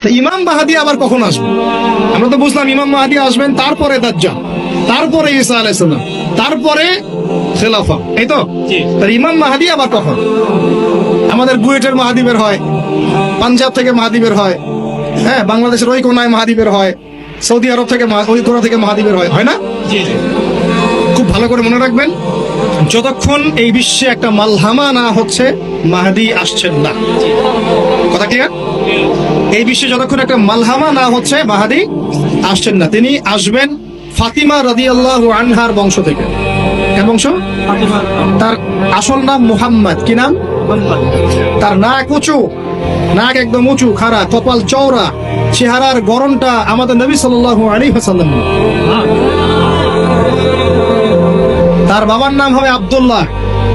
ইমাম মাহাদি আবার কখন আসবে? আমরা তো বুঝলাম ইমাম মাহাদি আসবেন তারপরে দাজ্জাল তারপরে ঈসা আলাইসাল্লাম তারপরে খেলাফা। এই তো। ইমাম মাহাদি আবার কখন? আমাদের বুয়েটের মাহাদি বের হয় পাঞ্জাব থেকে মাহাদি বের হয় হ্যাঁ বাংলাদেশের ওই কোনায় মাহাদি বের হয় সৌদি আরব থেকে ওই কোনা থেকে মাহাদি বের হয় হয় না? খুব ভালো করে মনে রাখবেন যতক্ষণ এই বিশ্বে একটা মালহামা না হচ্ছে মাহাদি আসছেন না। কথা ক্লিয়ার এই বিশ্বে যতক্ষণ একটা মালহামা না হচ্ছে মাহাদি আসছেন না। তিনি আসবেন ফাতিমা রাদিয়াল্লাহু আনহার বংশ থেকে। এর বংশ? তার আসল নাম মুহাম্মদ। কি নাম? তার নাক উঁচু নাক একদম উঁচু খাড়া কপাল চওড়া চেহারার গরমটা আমাদের নবী সাল্লাল্লাহু আলাইহি ওয়াসাল্লাম হ্যাঁ। তার বাবার নাম হবে আব্দুল্লাহ।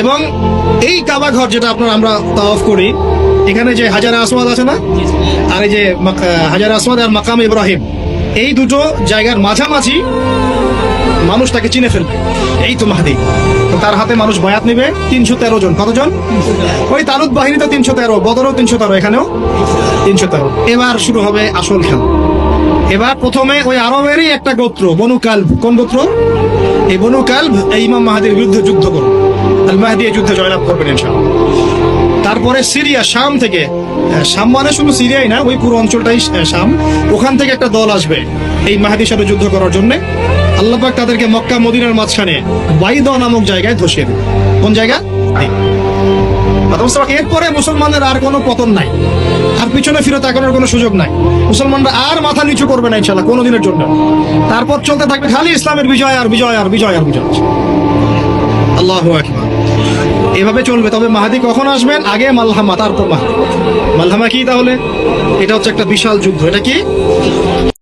এবং এই কাবা ঘর যেটা আপনার আমরা তাওয়াফ করি এখানে যে হাজার আসওয়াদ আছে না? আর এই যে হাজার আসওয়াদ আর মাকাম ইব্রাহিম এই দুটো জায়গার মাঝামাঝি মানুষ তাকে চিনে ফেলবে। এই তো মাহাদি। তার হাতে মানুষ বয়াত নেবে তিনশো তেরো জন। কতজন? ওই তালুদ বাহিনীতে তিনশো তেরো বদরও তিনশো তেরো এখানেও তিনশো তেরো। এবার শুরু হবে আসল খেলা। এবার প্রথমে ওই আরবেরই একটা গোত্র বনু কালব। কোন গোত্র? এই বনু কালব এই ইমাম মাহাদির বিরুদ্ধে যুদ্ধ করবে। আল মাহাদি এই যুদ্ধে জয়লাভ করবেন ইনশাআল্লাহ। তারপরে সিরিয়া, শাম থেকে শাম মানে শুধু সিরিয়াই না, ওই পুরো অঞ্চলটাই শাম। ওখান থেকে একটা দল আসবে এই মাহাদির সাথে যুদ্ধ করার জন্য। আল্লাপাক তাদেরকে মক্কা, মদিনার মাঝখানে বাইদ নামক জায়গায় ধসিয়ে দেবে। কোন জায়গা? এরপরে মুসলমানদের আর কোনো পতন নাই। আর পিছনে ফিরে তাকানোর কোনো সুযোগ নাই। মুসলমানরা আর মাথা নিচু করবে না ইনশাল্লাহ কোনোদিনের জন্য। তারপর চলতে থাকবে খালি ইসলামের বিজয় আর বিজয় আর বিজয় আর বিজয়। আল্লাহ এভাবে চলবে, তবে মাহাদি কখন আসবেন? আগে মালহামা, তারপর মাহাদি। মালহামা কি তাহলে? এটা হচ্ছে একটা বিশাল যুদ্ধ। এটা কি?